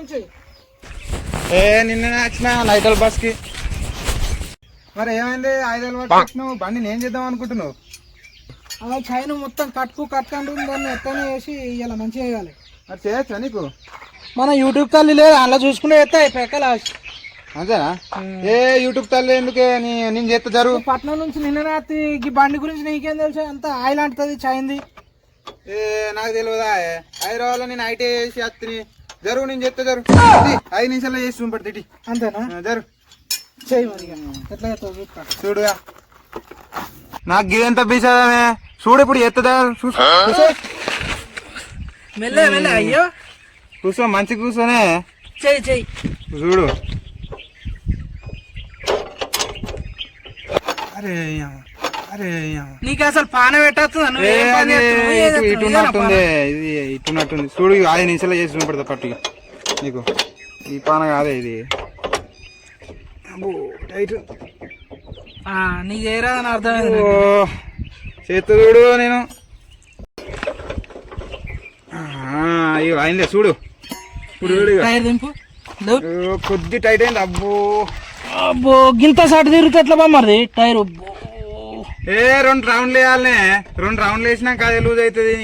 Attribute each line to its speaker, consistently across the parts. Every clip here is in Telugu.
Speaker 1: నుంచి?
Speaker 2: ఏ నిన్న వచ్చిన నైటల్ బస్కి మరి ఏమైంది? ఐదు వచ్చినావు. బండి నేను చేద్దాం అనుకుంటున్నావు.
Speaker 1: అలా చైన్ మొత్తం కట్టుకు కట్టండు దాన్ని ఎత్తనే వేసి ఇలా మంచిగా వేయాలి.
Speaker 2: మరి చేయొచ్చా నీకు?
Speaker 1: మన యూట్యూబ్ తల్లి లేదు. అలా చూసుకుంటే ఎత్తా అయిపోయాక లాస్ట్?
Speaker 2: అంతేనా? ఏ యూట్యూబ్ తల్లి ఎందుకే? నేను చేస్తా జరుగు.
Speaker 1: పట్నం నుంచి నిన్న రాత్రి ఈ బండి గురించి నీకేం తెలుసు? అంత ఆయిల్ అంటుంది చైంది
Speaker 2: ఏ నాకు తెలియదా? హైదరాబాద్లో నేను ఐటీ చేసి వస్తుంది జరుగు నేను చెప్తా ఇది, ఐదు నిమిషాల్లో చేసి చూపడి తిట్టి
Speaker 1: అంతేనా? చేయి మరి. ఎట్లా చూస్తా
Speaker 2: చూడుగా నాకు గిదంతా బీసాదమే చూడు ఇప్పుడు ఎత్తదా చూసుకో
Speaker 1: మెల్లె మెల్లె అయ్యో.
Speaker 2: కూర్చో మంచి కూర్చోనే
Speaker 1: చెయ్యి చెయ్యి.
Speaker 2: చూడు. అరే యమ్మ.
Speaker 1: నీకు అసలు పాన పెట్టచ్చు నువ్వు
Speaker 2: ఏ
Speaker 1: ఏం పని
Speaker 2: అది
Speaker 1: చేస్తున్నావు? ఏం
Speaker 2: ఇటు-
Speaker 1: చేస్తున్నావు?
Speaker 2: ఇటు
Speaker 1: ఇదేనా
Speaker 2: ఉన్నట్టుంది ఇది ఇటు ఉన్నట్టుంది చూడు ఐదు నిమిషాలు చేసి చూపెడతా పట్టుగా నీకు. ఈ పాన కాదే ఇది.
Speaker 1: నీకు చేయరాదని అర్థమైంది
Speaker 2: ఓ చేతు చూడు నేను. ఆ, ఇగో అయిందే చూడు. ఇప్పుడు కొద్ది టైట్ అయింది అబ్బో.
Speaker 1: అబ్బో గింత సాటి తిరిగితే ఎట్లా బొమ్మది టైర్.
Speaker 2: ఏ రెండు రౌండ్లు వేయాలనే. రెండు రౌండ్లు వేసినాక అది లూజ్ అవుతుంది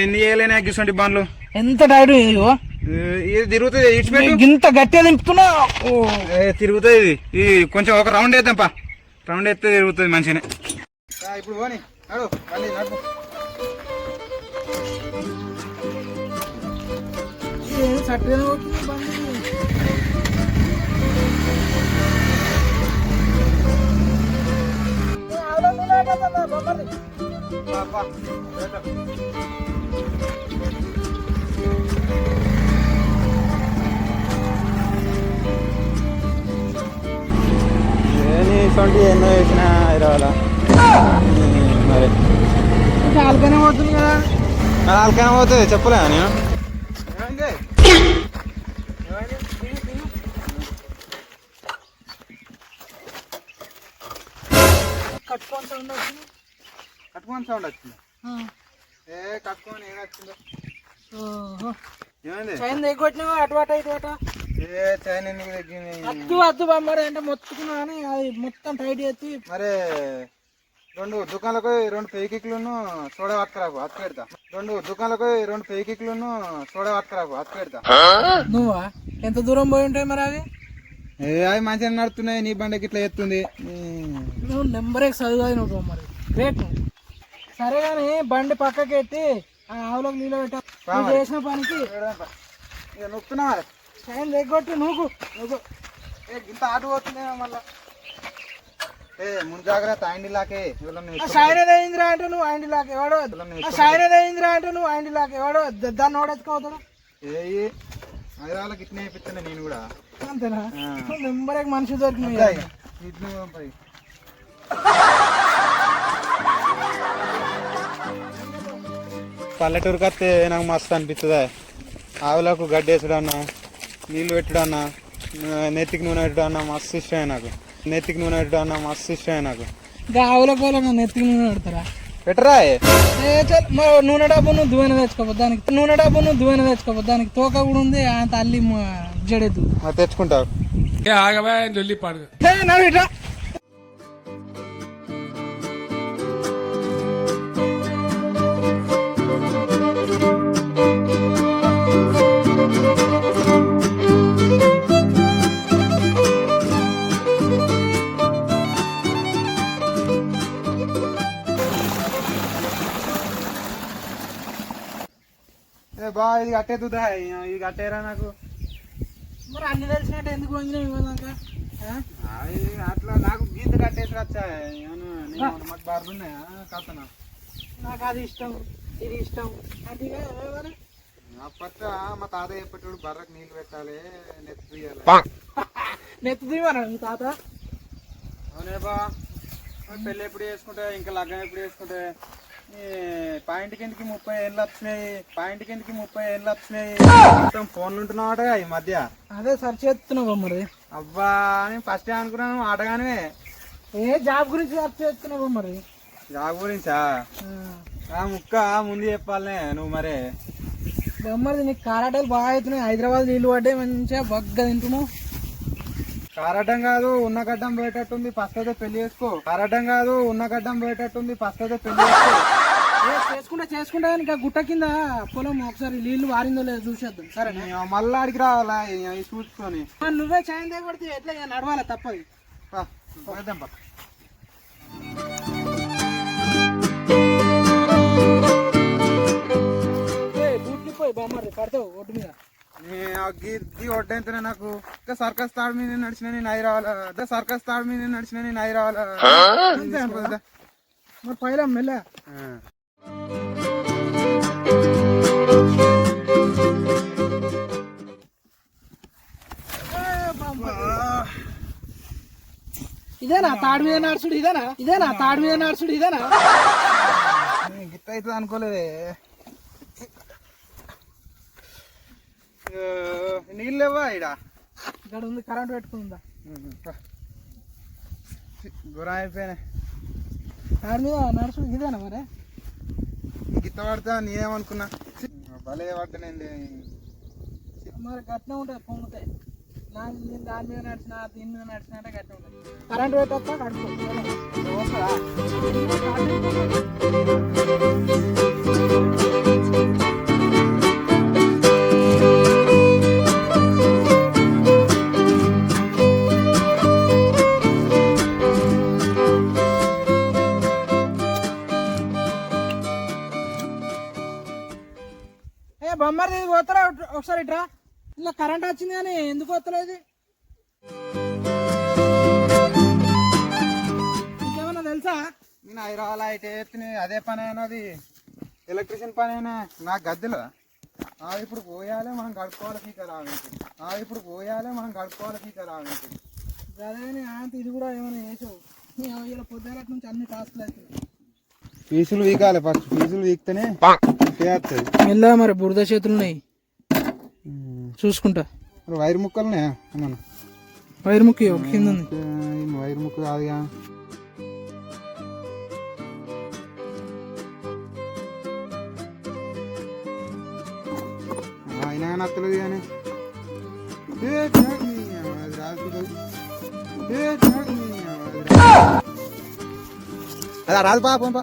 Speaker 2: ఎన్ని చేయలేనే గిసంటి బండ్లు.
Speaker 1: ఎంత టైర్ ఇదిగో.
Speaker 2: ఏ, ఇది తిరుగుతుంది ఇచ్చిపెట్టు
Speaker 1: గింత గట్టిగా దింపుతున్నా. ఓ.
Speaker 2: ఏ, తిరుగుతుంది ఇది. ఇది కొంచెం ఒక రౌండ్ వేద్దాం పా. రౌండ్ వేస్తే తిరుగుతుంది మంచిగానే ఇప్పుడు పోనీ. నడు నడుపు సొంటి ఎన్నో వేసిన హైదరాబాద్ మరి.
Speaker 1: పోతుంది కదా?
Speaker 2: పోతుంది నేను
Speaker 1: కట్టుకొని సౌండ్ వస్తుంది
Speaker 2: కట్టుకొని సౌండ్ వచ్చింది. ఏ కట్టుకొని ఏం వచ్చిందో?
Speaker 1: చైన్ దిగొట్టినావా అటు అటు ఇటు అటు
Speaker 2: ఏ చైన్ ఎందుకు తగ్గింది
Speaker 1: అద్దు అద్దు బొమ్మడి అంటే మొత్తుకున్నా కానీ అది మొత్తం టైట్ చేసి
Speaker 2: మరి రెండు దుకాణాలకు రెండు పేకిక్లను సోడా పట్టుకురాకు అత్త పెడతా. రెండు దుకాణాలకు రెండు పేకిక్లను సోడా పట్టుకురాకు అత్త పెడతా.
Speaker 1: నువ్వా? ఎంత దూరం పోయి ఉంటాయి మరి అవి?
Speaker 2: అవి మంచిగా నడుతున్నాయి నీ బండికి ఇట్లా ఎత్తుంది.
Speaker 1: నువ్వు నెంబర్ చదువు నువ్వు మరి. నువ్వు. సరే కానీ బండి పక్కకి ఎత్తి ఆ ఆవులోకి నీళ్ళు పెట్టా. చేసిన పనికి.
Speaker 2: ఇక నొక్కున్నా మరి.
Speaker 1: చైన్ దిగొట్టి నువ్వు నువ్వు
Speaker 2: ఏ ఇంత ఆట పోతుంది మళ్ళా. ఏ ముందు జాగ్రత్త ఆండిలాకే ఎవరన్నా
Speaker 1: ఆ
Speaker 2: ఎత్తుకొని-
Speaker 1: షైన్ అయిందిరా అంటే నువ్వు ఆంటీ లాక్. ఎవడో
Speaker 2: ఎవరన్నా
Speaker 1: ఆ షైన్ అయిందిరా అంటే నువ్వు ఆంటీ లాక్. ఎవడో ద- దాన్ని ఓడెత్తుకోవతాడు
Speaker 2: ఏ హైదరాబాద్కి ఇట్నే వేపిస్తాను నేను కూడా.
Speaker 1: అంతేనా?
Speaker 2: ఆ.
Speaker 1: నెంబర్ ఎక్ మనిషి దొరికినాయి
Speaker 2: పంపాయి. పల్లెటూరుకి వస్తే నాకు మస్తు అనిపిస్తుంది? ఆవులకు గడ్డి వేసుడు అన్న నీళ్ళు పెట్టుడు అన్న ఆ, నెత్తికి నూనె పెట్టడం అన్న మస్తు ఇష్టమే నాకు. నెత్తికి నూనె పెట్టడం అన్న మస్తు ఇష్టమే నాకు.
Speaker 1: ఇంకా ఆవుల కోల నెత్తికి నూనె పెడతారా?
Speaker 2: పెట్టరా
Speaker 1: నూనె డబ్బు నువ్వు దువ్వెన తెచ్చుకోపో దానికి నూనె డబ్బు నువ్వు దువ్వెన తెచ్చుకోపో దానికి తోక కూడా ఉంది ఆ తల్లి మ- జడెద్దు
Speaker 2: మరి తెచ్చుకుంటావు. ఇది కట్టేద్దుదా ఇది కట్టేరా నాకు.
Speaker 1: మరి అన్ని తెలిసినట్టు ఎందుకు వంగినావు ఇవ్వదాకా
Speaker 2: అట్లా నాకు గీత కట్టేసి వచ్చా. మాకు బర్రెలు ఉన్నాయా? కథనా
Speaker 1: నాకు అది ఇష్టం ఇది ఇష్టం. అది
Speaker 2: అప్పట్లో మా తాతయ్య చెప్పేటోడు బర్రకు నీళ్ళు పెట్టాలి నెత్తి తీయాలి.
Speaker 1: నెత్తి మీ తాత?
Speaker 2: అవునే బా. పెళ్ళి ఎప్పుడు చేసుకుంటే ఇంకా లగ్గం ఎప్పుడు చేసుకుంటే? ఈ పాయింట్ కిందకి ముప్పై ఏళ్ళు వచ్చినాయి పాయింట్ కిందకి ముప్పై ఏళ్ళు వచ్చినాయి. మొత్తం ఫోన్లు ఉంటున్నావాట ఈ మధ్య.
Speaker 1: అదే సర్చ్ చేస్తున్నావు మరి.
Speaker 2: అబ్బా నేను ఫస్ట్ అనుకున్నాను ఆటగానే
Speaker 1: ఏ జాబ్ గురించి సర్చ్ చేస్తున్నావు మరి?
Speaker 2: జాబ్ గురించా?
Speaker 1: ఆ.
Speaker 2: ముక్క ముందు చెప్పాలనే నువ్వు మరి.
Speaker 1: బొమ్మది నీకు కారాటలు బాగా అవుతున్నాయి. హైదరాబాద్ నీళ్ళు పడ్డాయి మంచిగా బగ్గ తింటున్నావు.
Speaker 2: కారటం కాదు ఉన్న గడ్డం పోయేటట్టుంది ఫస్ట్ అయితే పెళ్ళి చేసుకో. కారటం కాదు ఉన్న గడ్డం పోయేటట్టుంది ఫస్ట్ అయితే పెళ్ళి చేసుకో.
Speaker 1: చేసుకుంటా చేసుకుంటా కానీ ఇంకా గుట్ట కింద పొలం ఒకసారి నీళ్ళు వారిందో లేదో చూసేద్దాం.
Speaker 2: ఇక మళ్ళా ఆడికి రావాలా? చూసుకొని.
Speaker 1: నువ్వే చాయ్ దిగబడితే ఎట్లా ఇక నడవాలి? తప్పది.
Speaker 2: పా, పోయేద్దాం పా.
Speaker 1: బూట్లు పోయి బొమ్మది పడతావు ఒడ్డు మీద.
Speaker 2: నీ ఆ గీ- గీ ఒడ్డైతేనే నాకు? ఇంకా సర్కస్ తాడు మీద నడిచిన నేను అయి రావాలా? ఇంకా సర్కస్ తాడు మీద నడిచిన నేను అయి రావాలా?
Speaker 1: మరి పైల మెల్ల
Speaker 2: ఆ.
Speaker 1: ఇదేనా? తాడు మీద నడుచుడు ఇదేనా? ఇదేనా? తాడు మీద నడుచుడు ఇదేనా?
Speaker 2: గిట్ట అవుతుంది అనుకోలేదే. ఆ, నీళ్ళు లేవా ఇడ
Speaker 1: ఇక్కడ ఉంది కరెంట్ పెట్టుకుందా?
Speaker 2: గురం అయిపోయినాయి.
Speaker 1: తాడు మీద నడుచుడు ఇదేనా మరి?
Speaker 2: గిట్ట పడతా నేనేమనుకున్నా? భలే పడ్డానండి
Speaker 1: మరి గట్టిన ఉంటుంది పొంగుతాయి నా నేను దాని మీద నడిచిన దీని మీద నడిచిన అంటే గట్టిన ఉంటుంది. కరెంట్ పెట్టొస్తా కడుపు కరెంట్ వచ్చింది కానీ ఎందుకు వస్తలేదు? ఇంకేమన్నా తెలుసా?
Speaker 2: నేను హైదరాబాద్ అయితే ఎత్తుని అదే పని అయినది. ఎలక్ట్రీషియన్ పని అయినా నా గద్దెలో. ఆ ఇప్పుడు పోయాలి మనం గడుపుకోవాలి పీక రావించి ఆ ఇప్పుడు పోయాలి మనం గడుపుకోవాలి పీక రావించి
Speaker 1: అదే ఆంటీ ఇది కూడా ఏమైనా చేసావు? ఇలా పొద్దుగల నుంచి అన్ని టాస్క్లు అవుతున్నాయి
Speaker 2: ఫీజులు వీకాలి ఫస్ట్. ఫీజులు వీక్తేనే
Speaker 1: మెల్లగా మరి బురద చేతులు ఉన్నాయి చూసుకుంటా.
Speaker 2: వైర్ ముక్కలునే మన
Speaker 1: వైర్ ముక్కి కింద
Speaker 2: వైర్ ముక్క కాదుగా. అయినా కానీ కానీ. అది రాదు పాపం పా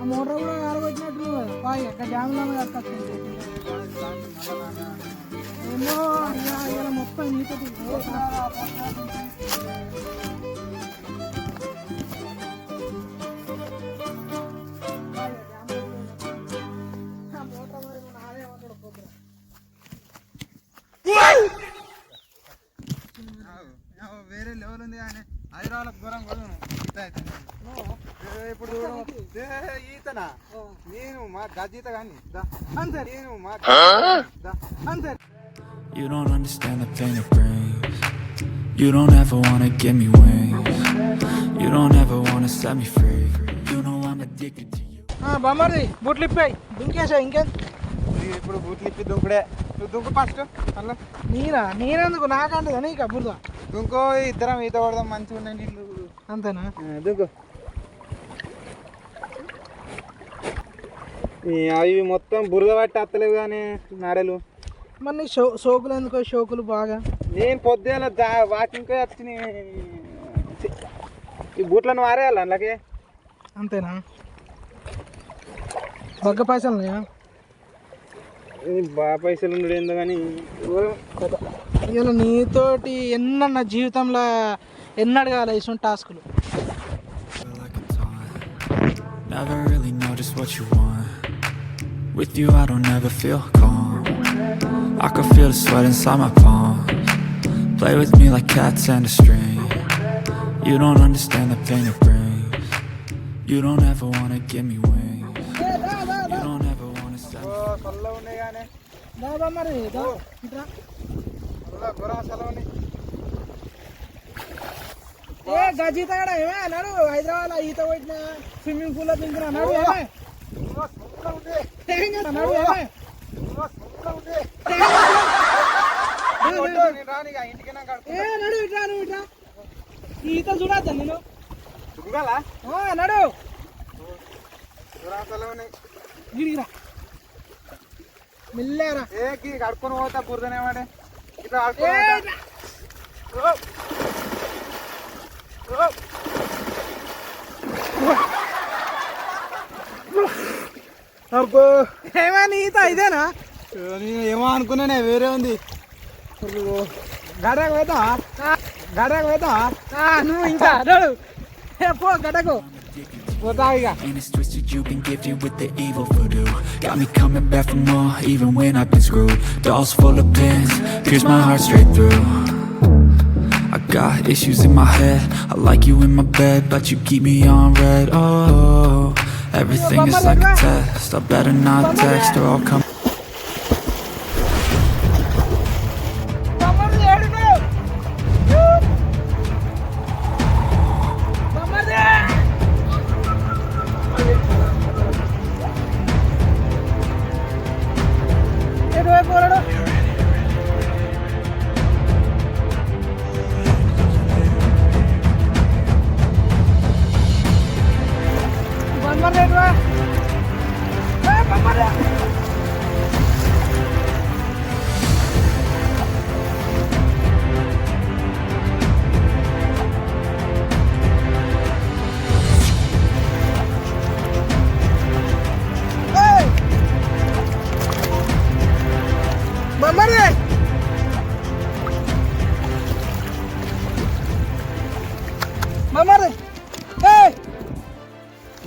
Speaker 1: ఆ మోటార్ కూడా బాయ్ అక్కడ డ్యామ్లో మొత్తం
Speaker 2: వేరే లెవెల్ ఉంది కానీ హైదరాబాద్ దూరం కూడా ఇప్పుడు ఈతనా నేను మా గజీత కానీ అంతే నేను మా దా. అంతే
Speaker 3: You don't understand the pain it brings. You don't ever wanna give me wings. You don't ever wanna set me free. You know I'm addicted to you.
Speaker 1: బొమ్మది బూట్లు ఇప్పాయి దుంకేసా ఇంకేం
Speaker 2: నీకు ఇప్పుడు బూట్లు ఇప్పి దుంకుడే నువ్వు దుంకు ఫస్ట్ అలా
Speaker 1: నీరా నీరెందుకు నాకంటే నీక బురద
Speaker 2: దుంకో ఇద్దరం ఈత పడదాం మంచిగా ఉన్నాయి నీళ్ళు
Speaker 1: అంతేనా
Speaker 2: దుంకు అవి మొత్తం బురద పట్టి అత్తలేవు కానీ నాడలు.
Speaker 1: మరి నీ షో సోకులు ఎందుకో? షోకులు బాగా?
Speaker 2: నేను పొద్దున వాకింగ్ వచ్చినాయి ఈ బూట్లను మారేయాలి అందులోకి?
Speaker 1: అంతేనా? బగ్గ పైసలు ఉన్నాయా?
Speaker 2: బాగా పైసలు ఉండడు ఏందో కానీ
Speaker 1: ఇలా నీతోటి ఎన్నన్న జీవితంలో ఎన్ని అడగాలి ఇటువంటి టాస్కులు.
Speaker 3: Never really know just what you want. With you, I don't ever feel calm. I can feel the sweat inside my palms. Play with me like cats and a string. You don't understand the pain it brings. You don't ever wanna give me wings. You don't ever wanna set me
Speaker 2: చల్ల ఉన్నాయి కానీ
Speaker 1: దాదా మరి దా, ఇట్రా.
Speaker 2: గురం చల్ల ఉన్నాయి
Speaker 1: ఏ గజీత కాడ ఏమే అన్నాడు హైదరాబాద్ ఈత కొట్టిన స్విమ్మింగ్ పూల్ లో దించిన అన్నాడు ఏమే నడు ఇట్రా నువ్వు ఇట్రా ఈత చూడద్దా నేను
Speaker 2: దుంగాలా
Speaker 1: ఆ, నడు గిరిగిరా మెల్లారా
Speaker 2: ఏ కడుక్కొని పోతా బురదనే వాడే ఇట్లా కడుక్కొని అబ్బో
Speaker 1: ఏమని ఈత ఇదేనా
Speaker 2: నేను ఏమో అనుకున్నానే వేరే ఉంది గడకు పోతా గడకు పోతా
Speaker 1: ఆ, నువ్వు ఇంకా నడు ఏ, పో గడకు
Speaker 2: పోతా ఇక
Speaker 3: And it's twisted, you've been gifted with the evil voodoo Got me coming back for more, even when I've been screwed Dolls full of pins, pierce my heart straight through I got issues in my head, I like you in my bed But you keep me on red, oh Everything is like a test, I better not text or I'll come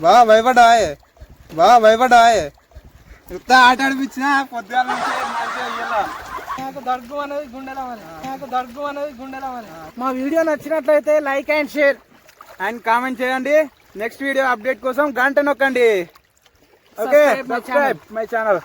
Speaker 2: బాగా భయపడ్డాయే బాగా భయపడ్డాయే ఇంత ఆట ఆడిపించినా.
Speaker 1: నాకు దగ్గు అనేది గుండెల నాకు దగ్గు అనేది గుండెల మా వీడియో నచ్చినట్లయితే like and share
Speaker 2: and comment చేయండి. నెక్స్ట్ వీడియో అప్డేట్ కోసం గంట నొక్కండి. Okay my channel